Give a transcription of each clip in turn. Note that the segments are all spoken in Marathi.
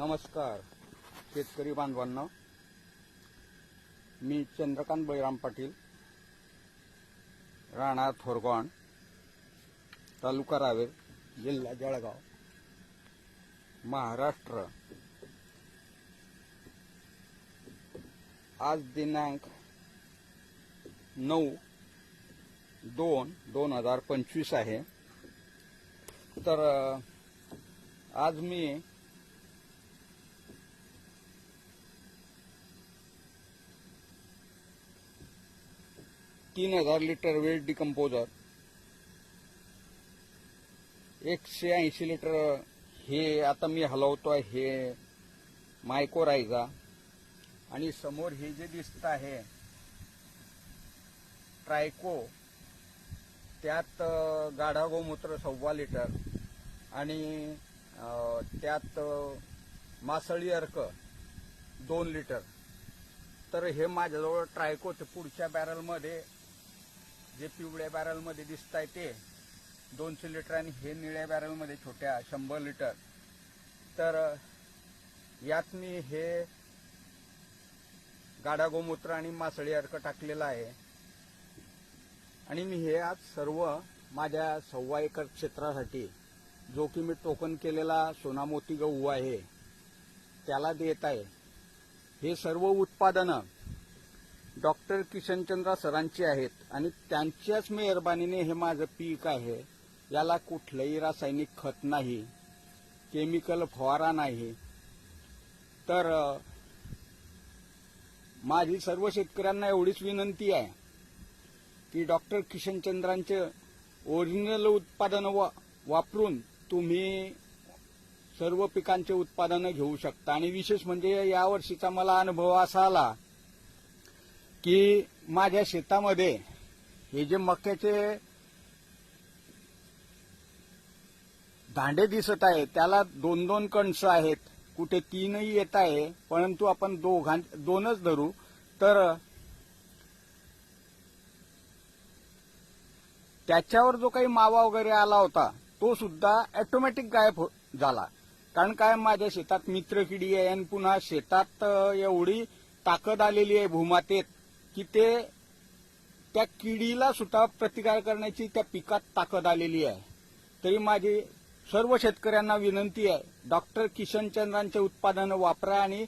नमस्कार शेतकरी बांधवांना. मी चंद्रकांत बळीराम पाटील राणा थोरगॉण तालुका रावेर जिल्हा जळगाव महाराष्ट्र. आज दिनांक नऊ दोन दोन हजार पंचवीस आहे. तर आज मी तीन हजार लिटर वेट डिकम्पोजर एकशे ऐंशी लिटर हे आता मी हलवतो आहे हे मायकोरायझा आणि समोर हे जे दिसत आहे ट्रायको त्यात गाढा गोमूत्र सव्वा लिटर आणि त्यात मासळी अर्क दोन लिटर. तर हे माझ्याजवळ ट्रायकोचे पुढच्या बॅरलमध्ये जे पिवळ्या बॅरलमध्ये दिसत आहे ते दोनशे लिटर आणि हे निळ्या बॅरलमध्ये छोट्या शंभर लिटर तर यात मी हे गाडा गोमूत्र आणि मासळी अर्क टाकलेला आहे. आणि मी हे आज सर्व माझ्या सव्वा एकर क्षेत्रासाठी जो की मी टोकन केलेला सोनामोती गहू आहे त्याला देत आहे. हे सर्व उत्पादनं डॉक्टर किशनचंद्र सरांची आहेत आणि त्यांच्याच मेहरबानीने हे माझं पीक आहे. याला कुठलंही रासायनिक खत नाही. केमिकल फवारा नाही. तर माझी सर्व शेतकऱ्यांना एवढीच विनंती आहे की डॉक्टर किशनचंद्रांचे ओरिजिनल उत्पादन वापरून तुम्ही सर्व पिकांचे उत्पादनं घेऊ शकता. आणि विशेष म्हणजे यावर्षीचा मला अनुभव असा आला की माझ्या शेतामध्ये हे जे मक्याचे दांडे दिसत आहे त्याला दोन दोन कणस आहेत. कुठे तीनही येत आहे परंतु आपण दोघां दोनच धरू. तर त्याच्यावर जो काही मावा वगैरे आला होता तो सुद्धा ऑटोमॅटिक गायब हो- झाला. कारण काय माझ्या शेतात मित्रकिडी आहे आणि पुन्हा शेतात एवढी ताकद आलेली आहे भूमातेत. की ते त्या किडीला सुद्धा प्रतिकार करण्याची त्या पिकात ताकद आलेली आहे. तरी माझी सर्व शेतकऱ्यांना विनंती आहे डॉक्टर किशनचंद्रांचे उत्पादनं वापरा आणि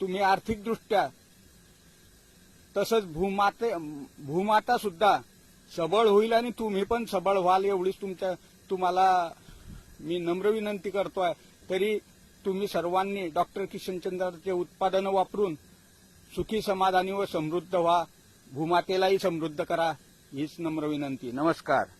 तुम्ही आर्थिकदृष्ट्या तसंच भूमाते भूमाता सुद्धा सबळ होईल आणि तुम्ही पण सबळ व्हाल एवढीच तुमच्या तुम्हाला मी नम्र विनंती करतो आहे तरी तुम्ही सर्वांनी डॉक्टर किशनचंद्राचे उत्पादनं वापरून सुखी समाधानी व समृद्ध व्हा. भूमातेलाही समृद्ध करा. हीच नम्र विनंती. नमस्कार.